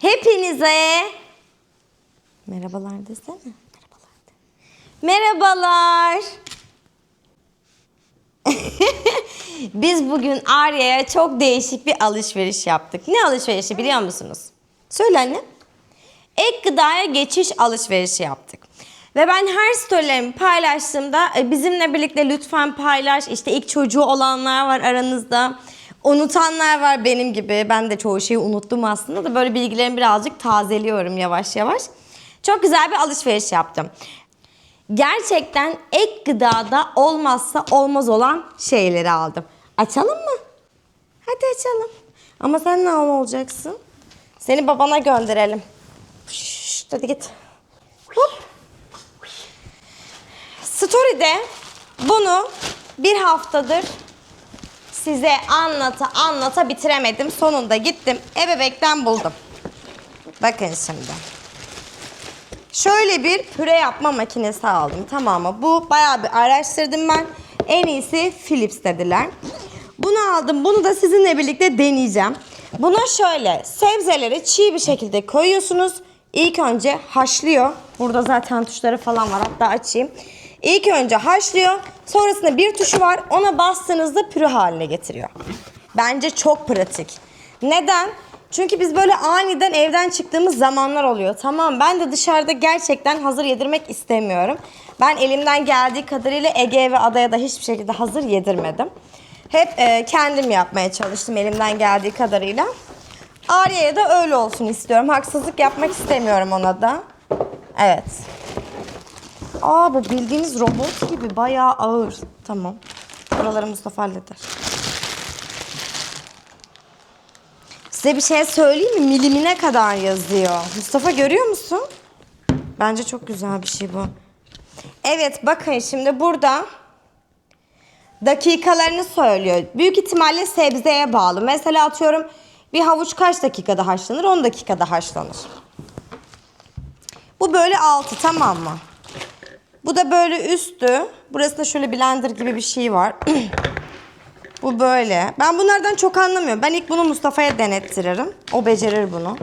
Hepinize merhabalar desene. Merhabalar. de. Merhabalar. Biz bugün Arya'ya çok değişik bir alışveriş yaptık. Ne alışverişi biliyor musunuz? Söyle anne. Ek gıdaya geçiş alışverişi yaptık. Ve ben her storylerimi paylaştığımda e, bizimle birlikte lütfen paylaş. İşte ilk çocuğu olanlar var aranızda. Unutanlar var benim gibi. Ben de çoğu şeyi unuttum aslında da böyle bilgilerimi birazcık tazeliyorum yavaş yavaş. Çok güzel bir alışveriş yaptım. Gerçekten ek gıdada olmazsa olmaz olan şeyleri aldım. Açalım mı? Hadi açalım. Ama sen ne olacaksın? Seni babana gönderelim. Şşş, hadi git. Hop. Story'de bunu bir haftadır size anlata anlata bitiremedim. Sonunda gittim ebebekten buldum. Bakın şimdi. Şöyle bir püre yapma makinesi aldım tamam mı? Bu bayağı bir araştırdım ben. En iyisi Philips dediler. Bunu aldım. Bunu da sizinle birlikte deneyeceğim. Buna şöyle sebzeleri çiğ bir şekilde koyuyorsunuz. İlk önce haşlıyor. Burada zaten tuşları falan var. Hatta açayım. İlk önce haşlıyor. Sonrasında bir tuşu var. Ona bastığınızda püre haline getiriyor. Bence çok pratik. Neden? Çünkü biz böyle aniden evden çıktığımız zamanlar oluyor. Tamam ben de dışarıda gerçekten hazır yedirmek istemiyorum. Ben elimden geldiği kadarıyla Ege ve Adaya da hiçbir şekilde hazır yedirmedim. Hep e, kendim yapmaya çalıştım elimden geldiği kadarıyla. Arya'ya da öyle olsun istiyorum. Haksızlık yapmak istemiyorum ona da. Evet. Aa bu bildiğiniz robot gibi bayağı ağır. Tamam. Buraları Mustafa halleder. Size bir şey söyleyeyim mi? Milimine kadar yazıyor. Mustafa görüyor musun? Bence çok güzel bir şey bu. Evet bakın şimdi burada dakikalarını söylüyor. Büyük ihtimalle sebzeye bağlı. Mesela atıyorum bir havuç kaç dakikada haşlanır? 10 dakikada haşlanır. Bu böyle altı tamam mı? Bu da böyle üstü. Burası da şöyle blender gibi bir şey var. Bu böyle. Ben bunlardan çok anlamıyorum. Ben ilk bunu Mustafa'ya denettiririm. O becerir bunu.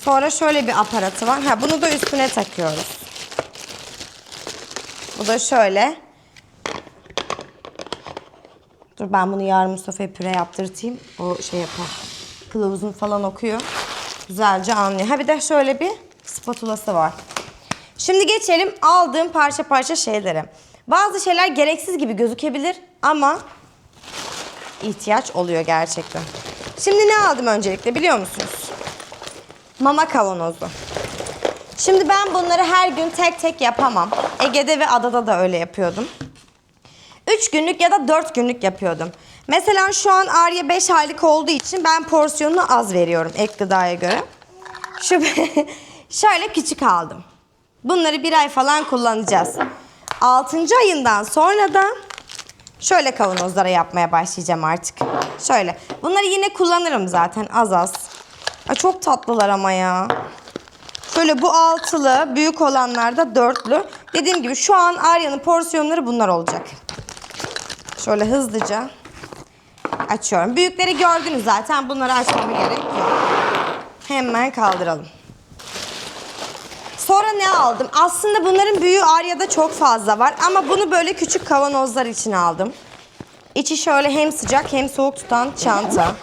Sonra şöyle bir aparatı var. Ha bunu da üstüne takıyoruz. Bu da şöyle. Dur ben bunu yarın Mustafa'ya püre yaptırtayım. O şey yapar. Kılavuzunu falan okuyor. Güzelce anlıyor. Ha bir de şöyle bir spatulası var. Şimdi geçelim aldığım parça parça şeylere. Bazı şeyler gereksiz gibi gözükebilir ama ihtiyaç oluyor gerçekten. Şimdi ne aldım öncelikle biliyor musunuz? Mama kavanozu. Şimdi ben bunları her gün tek tek yapamam. Ege'de ve adada da öyle yapıyordum. 3 günlük ya da 4 günlük yapıyordum. Mesela şu an Arya 5 aylık olduğu için ben porsiyonunu az veriyorum ek gıdaya göre. Şu şöyle küçük aldım. Bunları bir ay falan kullanacağız. 6. ayından sonra da şöyle kavanozlara yapmaya başlayacağım artık. Şöyle. Bunları yine kullanırım zaten az az. Ay çok tatlılar ama ya. Şöyle bu altılı, büyük olanlar da dörtlü. Dediğim gibi şu an Arya'nın porsiyonları bunlar olacak. Şöyle hızlıca açıyorum. Büyükleri gördünüz zaten. Bunları açmama gerek yok. Hemen kaldıralım. Sonra ne aldım? Aslında bunların büyüğü Arya'da çok fazla var. Ama bunu böyle küçük kavanozlar için aldım. İçi şöyle hem sıcak hem soğuk tutan çanta.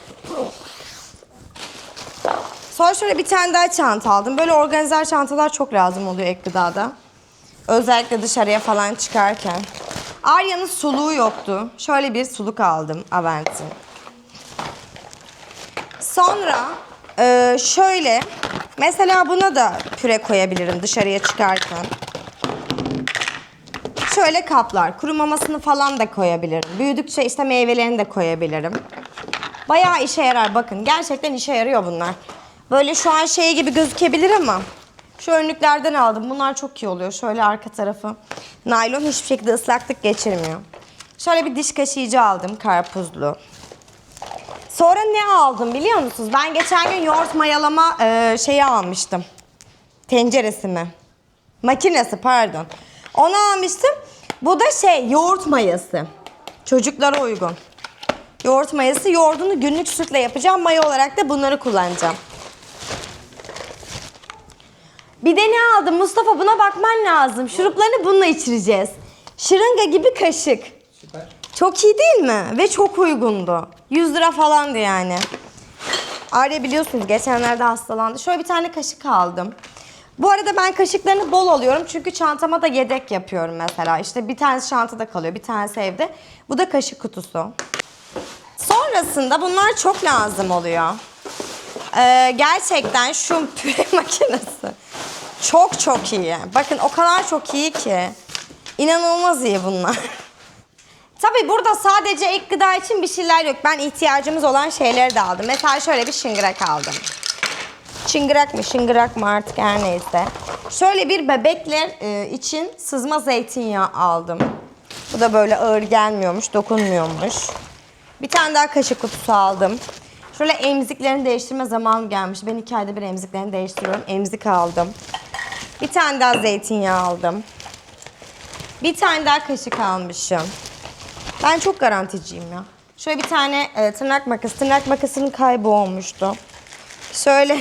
Sonra şöyle bir tane daha çanta aldım. Böyle organizer çantalar çok lazım oluyor ek gıdada. Özellikle dışarıya falan çıkarken. Arya'nın suluğu yoktu. Şöyle bir suluk aldım Avent'in. Sonra şöyle mesela buna da püre koyabilirim dışarıya çıkarken. Şöyle kaplar. Kuru mamasını falan da koyabilirim. Büyüdükçe işte meyvelerini de koyabilirim. Bayağı işe yarar bakın. Gerçekten işe yarıyor bunlar. Böyle şu an şey gibi gözükebilir ama şu önlüklerden aldım. Bunlar çok iyi oluyor. Şöyle arka tarafı. Naylon hiçbir şekilde ıslaklık geçirmiyor. Şöyle bir diş kaşıyıcı aldım karpuzlu. Sonra ne aldım biliyor musunuz? Ben geçen gün yoğurt mayalama e, şeyi almıştım. Tenceresi mi? Makinesi pardon. Onu almıştım. Bu da şey yoğurt mayası. Çocuklara uygun. Yoğurt mayası. Yoğurdunu günlük sütle yapacağım. Maya olarak da bunları kullanacağım. Bir de ne aldım Mustafa buna bakman lazım. Şuruplarını bununla içireceğiz. Şırınga gibi kaşık. Süper. Çok iyi değil mi? Ve çok uygundu. 100 lira falandı yani. Arya biliyorsunuz geçenlerde hastalandı. Şöyle bir tane kaşık aldım. Bu arada ben kaşıklarını bol alıyorum çünkü çantama da yedek yapıyorum mesela. İşte bir tanesi çantada kalıyor, bir tanesi evde. Bu da kaşık kutusu. Sonrasında bunlar çok lazım oluyor. Ee, gerçekten şu püre makinesi çok çok iyi. Bakın o kadar çok iyi ki. İnanılmaz iyi bunlar. Tabii burada sadece ek gıda için bir şeyler yok. Ben ihtiyacımız olan şeyleri de aldım. Mesela şöyle bir şıngırak aldım. Çıngırak mı şıngırak mı artık her neyse. Şöyle bir bebekler e, için sızma zeytinyağı aldım. Bu da böyle ağır gelmiyormuş, dokunmuyormuş. Bir tane daha kaşık kutusu aldım. Şöyle emziklerini değiştirme zamanı gelmiş. Ben iki ayda bir emziklerini değiştiriyorum. Emzik aldım. Bir tane daha zeytinyağı aldım. Bir tane daha kaşık almışım. Ben çok garanticiyim ya. Şöyle bir tane e, tırnak makası. Tırnak makasının kaybı olmuştu. Şöyle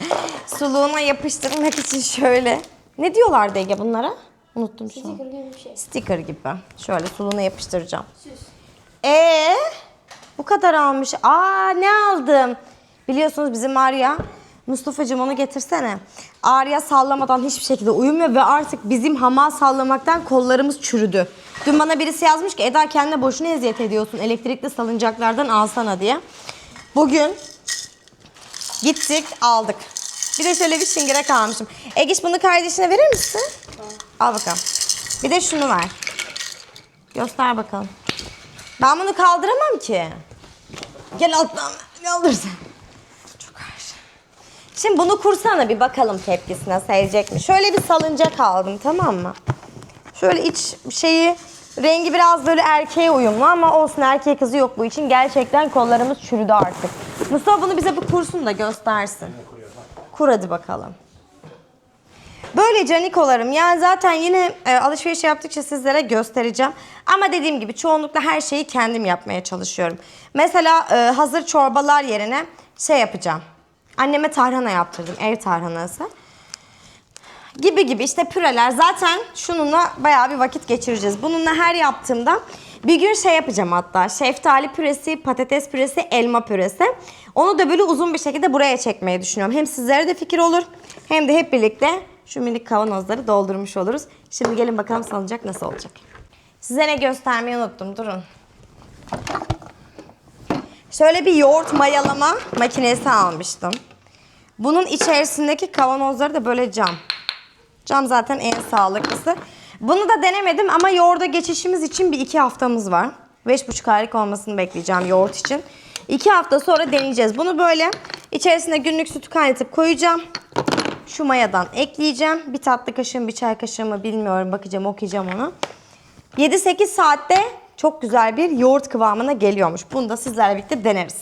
suluğuna yapıştırmak için şöyle. Ne diyorlardı Ege bunlara? Unuttum şu an. Sticker gibi bir şey. Sticker gibi. Şöyle suluğuna yapıştıracağım. Ee, bu kadar almış. Aa ne aldım? Biliyorsunuz bizim Arya Mustafa'cığım onu getirsene. Arya sallamadan hiçbir şekilde uyumuyor ve artık bizim hamal sallamaktan kollarımız çürüdü. Dün bana birisi yazmış ki Eda kendine boşuna eziyet ediyorsun elektrikli salıncaklardan alsana diye. Bugün gittik aldık. Bir de şöyle bir şıngırak almışım. Egiş bunu kardeşine verir misin? Al bakalım. Bir de şunu ver. Göster bakalım. Ben bunu kaldıramam ki. Gel alttan ne olursa. Şimdi bunu kursana bir bakalım tepkisine sevecek mi? Şöyle bir salıncak aldım tamam mı? Şöyle iç şeyi rengi biraz böyle erkeğe uyumlu ama olsun erkeğe kızı yok bu için. Gerçekten kollarımız çürüdü artık. Mustafa bunu bize bir kursun da göstersin. Kur hadi bakalım. Böyle canikolarım. Yani zaten yine e, alışveriş yaptıkça sizlere göstereceğim. Ama dediğim gibi çoğunlukla her şeyi kendim yapmaya çalışıyorum. Mesela e, hazır çorbalar yerine şey yapacağım. Anneme tarhana yaptırdım. Ev tarhanası. Gibi gibi işte püreler. Zaten şununla bayağı bir vakit geçireceğiz. Bununla her yaptığımda bir gün şey yapacağım hatta. Şeftali püresi, patates püresi, elma püresi. Onu da böyle uzun bir şekilde buraya çekmeyi düşünüyorum. Hem sizlere de fikir olur hem de hep birlikte şu minik kavanozları doldurmuş oluruz. Şimdi gelin bakalım salıncak nasıl olacak. Size ne göstermeyi unuttum. Durun. Şöyle bir yoğurt mayalama makinesi almıştım. Bunun içerisindeki kavanozları da böyle cam. Cam zaten en sağlıklısı. Bunu da denemedim ama yoğurda geçişimiz için bir iki haftamız var. Beş buçuk aylık olmasını bekleyeceğim yoğurt için. İki hafta sonra deneyeceğiz. Bunu böyle içerisine günlük sütü kaynatıp koyacağım. Şu mayadan ekleyeceğim. Bir tatlı kaşığı bir çay kaşığı mı bilmiyorum. Bakacağım okuyacağım onu. 7-8 saatte çok güzel bir yoğurt kıvamına geliyormuş. Bunu da sizlerle birlikte deneriz.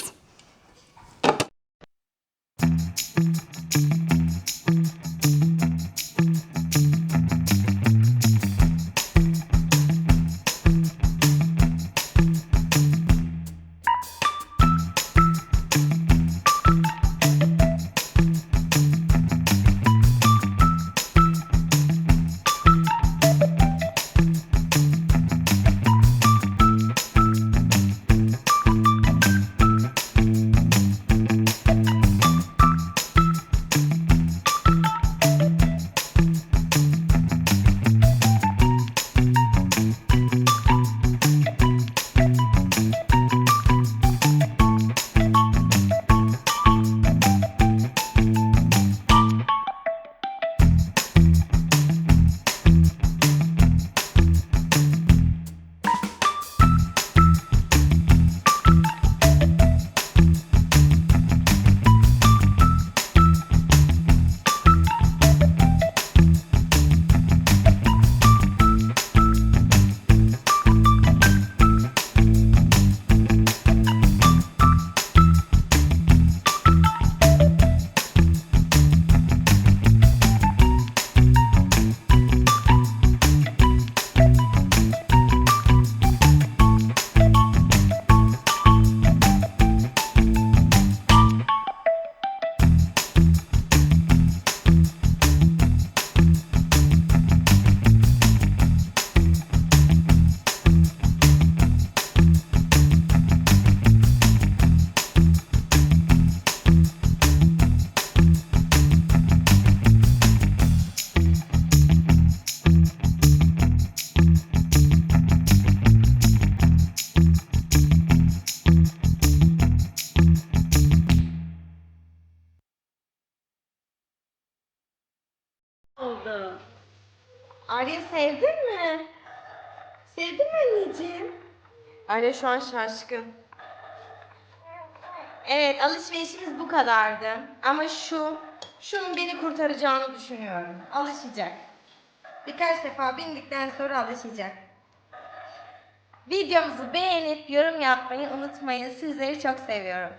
Arya sevdin mi? Sevdin mi anneciğim? Arya şu an şaşkın. Evet alışverişimiz bu kadardı. Ama şu, şunun beni kurtaracağını düşünüyorum. Alışacak. Birkaç defa bindikten sonra alışacak. Videomuzu beğenip yorum yapmayı unutmayın. Sizleri çok seviyorum.